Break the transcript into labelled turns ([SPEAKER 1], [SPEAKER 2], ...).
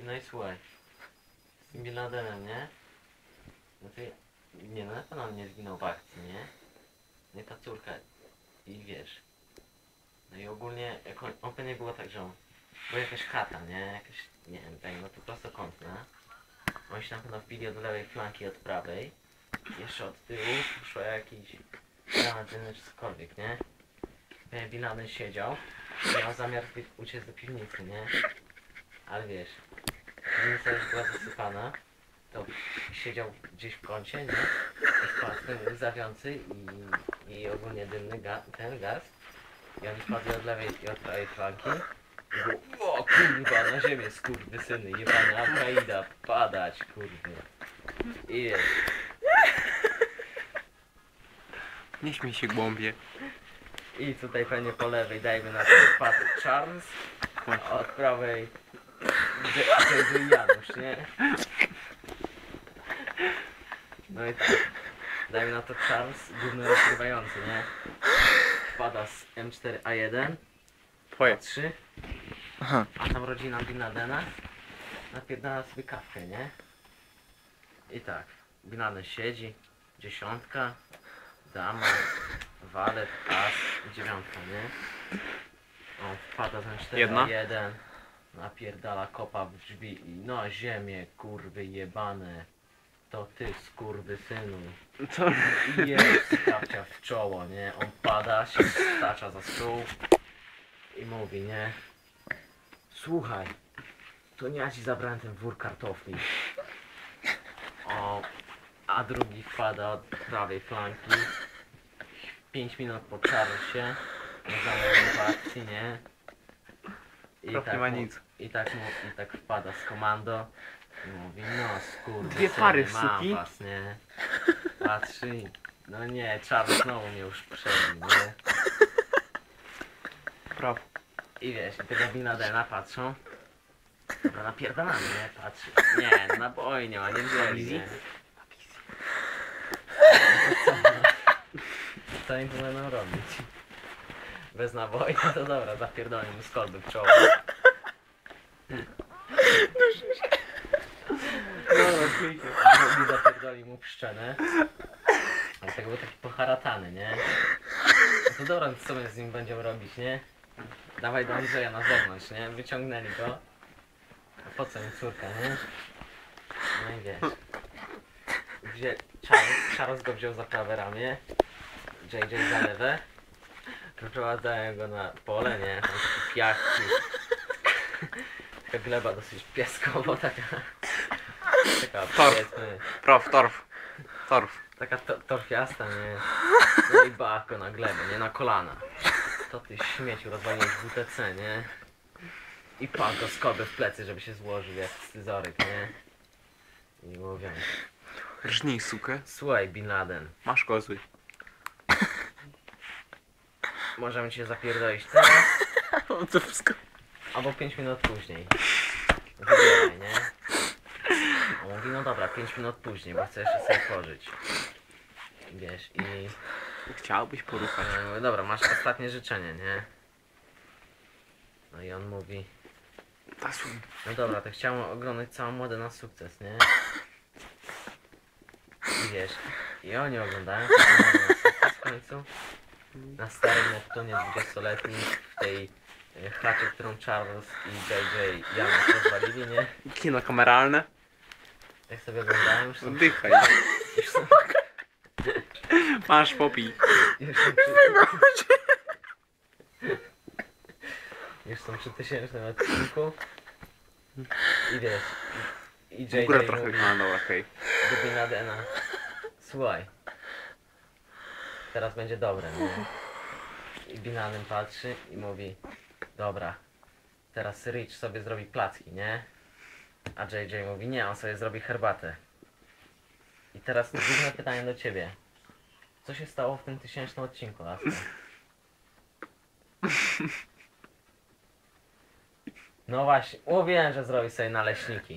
[SPEAKER 1] No i słuchaj. Z Bin Ladenem, nie? Ja, nie no na pewno on nie zginął w akcji, nie? No i ta córka. I wiesz. No i ogólnie, jak on, on pewnie było tak, że on, była jakaś chata, nie? Jakaś, nie wiem, tak, no to prostokątna. Oni się na pewno wbili od lewej flanki, od prawej. Jeszcze od tyłu szło jakiś granat czy cokolwiek, nie? Pewnie Bin Laden siedział. Miał zamiar uciec do piwnicy, nie? Ale wiesz, piwnica już była zasypana. To siedział gdzieś w kącie, nie? I wpadł ten łzawiący i, i ogólnie dymny ga, ten gaz. I oni wpadli od lewej i od prawej flanki. I było, o kurwa, na ziemię skurwysyny, jebana Al-Qaida, padać, kurwa. I wiesz,
[SPEAKER 2] Nie śmiej się głąbie.
[SPEAKER 1] i tutaj pewnie po lewej dajmy na ten wpadł Charles, a od prawej Janusz, nie? No i tak. Dajmy na to Charles, główny rozgrywający, nie? Wpada z M4A1,
[SPEAKER 2] Twoje.
[SPEAKER 1] A3,
[SPEAKER 2] Aha.
[SPEAKER 1] a tam rodzina Bin Ladena napierdala sobie kawkę, nie? I tak, Bin Laden siedzi, dziesiątka, dama, walet, as, dziewiątka, nie? On wpada ten 4
[SPEAKER 2] Jedna?
[SPEAKER 1] Napierdala kopa w drzwi i no ziemię, kurwy jebane, to ty skurwy synu.
[SPEAKER 2] Co?
[SPEAKER 1] I jest kapcia w czoło, nie? On pada, się stacza za stół i mówi, nie? Słuchaj, to nie ja ci zabrałem ten wór kartofli. O, a drugi wpada od prawej flanki. 5 minut po Charlesie. Zamówił w akcji, nie? I
[SPEAKER 2] Prof nie ma nic.
[SPEAKER 1] I tak, mu, I tak wpada z komando. I mówi, no skurwy
[SPEAKER 2] Dwie pary
[SPEAKER 1] mam
[SPEAKER 2] suki.
[SPEAKER 1] was, nie? Patrzy i- no nie, Charles znowu mnie już przebił, nie? I wiesz, i tego Bin Ladena patrzą. No napierdalamy, nie? Patrzy. Nie, no naboi nie ma, nie wzięli, nie? No to co, no? Co im tu będą robić? Bez naboi? No to dobra, zapierdolę mu skorby w czoło.
[SPEAKER 2] Dobra, śmiej się.
[SPEAKER 1] Drugi zapierdoli mu w szczenę. Ale tego był taki poharatany, nie? No to dobra, co my z nim będziemy robić, nie? Dawaj do Andrzeja na zewnątrz, nie? Wyciągnęli go. A po co im córka, nie? No i wiesz. Wzię... Charles, Charles go wziął za prawe ramię. JJ za lewe. Wyprowadzają go na pole, nie? Tam taki. Taka gleba dosyć pieskowo, taka... Taka
[SPEAKER 2] Torf.
[SPEAKER 1] powiedzmy...
[SPEAKER 2] Prof, torf. Torf.
[SPEAKER 1] Taka to, torfiasta, nie? No i bako na glebę, nie? Na kolana. To ty śmieciu rozwaliłeś WTC, nie? I pan go skoby w plecy, żeby się złożył jak scyzoryk, nie? I mówią,
[SPEAKER 2] Rżnij sukę.
[SPEAKER 1] słuchaj Bin Laden,
[SPEAKER 2] Masz kozły.
[SPEAKER 1] możemy cię zapierdolić teraz,
[SPEAKER 2] To wszystko.
[SPEAKER 1] Albo 5 minut później. Wybieraj, nie? On mówi, no dobra, 5 minut później, bo chcę jeszcze sobie pożyć. Wiesz, i...
[SPEAKER 2] Chciałbyś poruchać.
[SPEAKER 1] Ja mówię, dobra, masz ostatnie życzenie, nie? No i on mówi, no dobra, to chciałem oglądać całą modę na sukces, nie? I wiesz, i oni oglądają całą modę na sukces w końcu. Na starym Neptunie 20-letnim, w tej e, chacie, którą Charles i JJ Janusz rozwalili, nie?
[SPEAKER 2] Kino kameralne.
[SPEAKER 1] Jak sobie oglądają, już są,
[SPEAKER 2] Oddychaj.
[SPEAKER 1] już są,
[SPEAKER 2] Masz popij.
[SPEAKER 1] już są przy, już są przy tysięcznym odcinku. I wiesz, i, i
[SPEAKER 2] W górę
[SPEAKER 1] JJ
[SPEAKER 2] trochę.
[SPEAKER 1] mówi,
[SPEAKER 2] A dobra, okej.
[SPEAKER 1] do Bin Ladena. Słuchaj. Teraz będzie dobre, nie? I Bin Laden patrzy i mówi Dobra, teraz Rich sobie zrobi placki, nie? A JJ mówi nie, on sobie zrobi herbatę. I teraz główne pytanie do ciebie. Co się stało w tym tysięcznym odcinku, Asta? No właśnie, mówiłem, że zrobi sobie naleśniki.